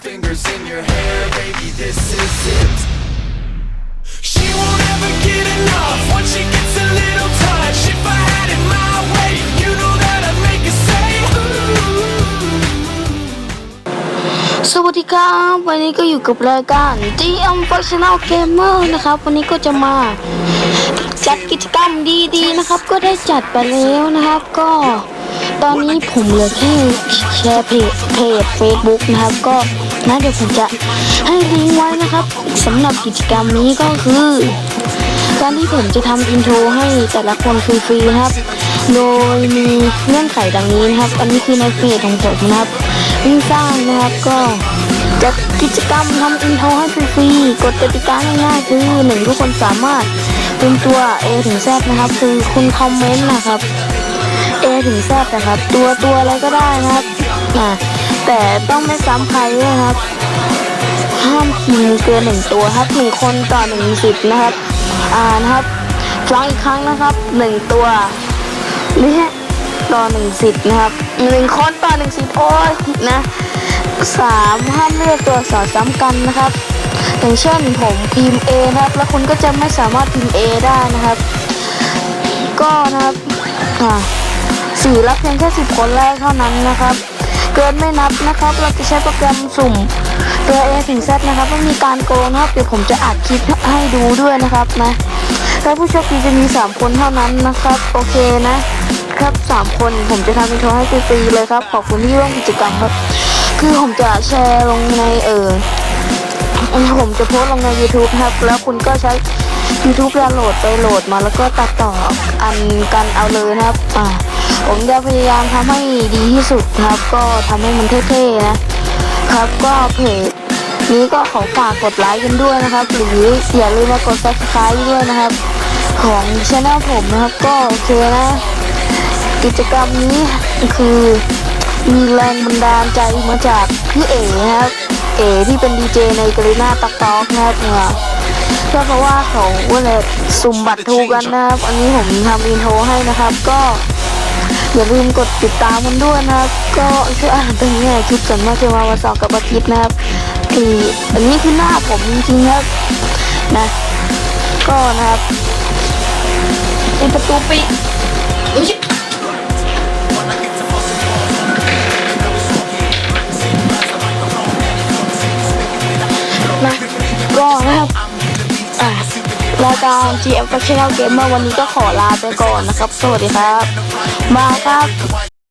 fingers in your hair, baby, this is it. She won't ever get enough once she gets a little touch. If I had it my way, you know that I'd make her say, ooh. สวัสดีครับวันนี้ก็อยู่กับรายการ GM Functional Gamer นะครับ วันนี้ก็จะมาจัดกิจกรรมดีๆนะครับ ก็ได้จัดไปแล้วนะครับก็ ตอนนี้ผมเหลือแค่แชร์เพจเพจ Facebook นะครับก็นะเดี๋ยวผมจะให้ลิงก์ไว้นะครับสำหรับกิจกรรมนี้ก็คือการที่ผมจะทำอินโทรให้แต่ละคนฟรีๆนะครับ โดยมีเงื่อนไขดังนี้นะครับ อันนี้คือในเพจของผมนะครับวิ่งสร้างนะครับก็จัดกิจกรรมทำอินโทรให้ฟรีๆกฎกติกาง่ายๆคือหนึ่งทุกคนสามารถเป็นตัว A ถึง Z นะครับ คือคุณคอมเมนต์นะครับ A ถึง Z นะครับ ตัวตัวอะไรก็ได้นะครับอ่าแต่ต้องไม่ซ้ำใครด้วยครับ ห้ามพิมพ์เกินหนึ่งตัวครับหนึ่งคนต่อหนึ่งสิบนะครับอ่านะครับฟังอีกครั้งนะครับหนึ่งตัวไม่ต่อหนึ่งสิทธิ์นะครับหนึ่งคนต่อหนึ่งสิทธิ์โอ้ยนะสามห้ามเลือกตัวสอักษรซ้ำกันนะครับอย่างเช่นผมพิมพ์ A นะครับ แล้วคุณก็จะไม่สามารถพิมพ์ A ได้นะครับ ก็นะครับอ่า สี่รับเพียงแค่สิบคนแรกเท่านั้นนะครับ เกินไม่นับนะครับ เราจะใช้โปรแกรมสุ่มตัว A ถึง Z นะครับไม่มีการโกงนะครับเดี๋ยวผมจะอัดคลิปให้ดูด้วยนะครับนะแล้วผู้โชคดีจะมี 3 คนเท่านั้นนะครับ โอเคนะ ครับ 3 คนผมจะทำเป็นโทรให้ฟรีๆเลยครับ ขอบคุณที่ร่วมกิจกรรมครับ คือผมจะแชร์ลงในเออผมจะโพสลงใน YouTube ครับ แล้วคุณก็ใช้ YouTube ดาวน์โหลดไปโหลดมาแล้วก็ตัดต่ออันกันเอาเลยนะครับอ่า ผมจะพยายามทำให้ดีที่สุดครับ ก็ทำให้มันเท่ๆนะครับ ก็เพจนี้ก็ขอฝากกดไลค์กันด้วยนะครับ หรืออย่าลืมมากด subscribe ด้วยนะครับ ของช anel ผมนะครับก็โอเคนะ กิจกรรมนี้คือมีแรงบันดาลใจมาจากพี่เอ๋นะครับ เอ๋ที่เป็นดีเจในกรีนาตักตอกนะครับเนี่ยก็เพราะว่าเขาว่าอะไรสุ่มบัตรทูกันนะครับ อันนี้ผมทำอินโทรให้นะครับก็ อย่าลืมกดติดตามมันด้วยนะครับ ก็ช่วยอ่านตรงนี้คลิปส่วนมากจะมาวันเสาร์กับอาทิตย์นะครับคืออันนี้คือหน้าผมจริงๆครับนะก็นะครับเป็นประตูปิด รายการ GM Professional Gamer วันนี้ก็ขอลาไปก่อนนะครับ สวัสดีครับ มาครับ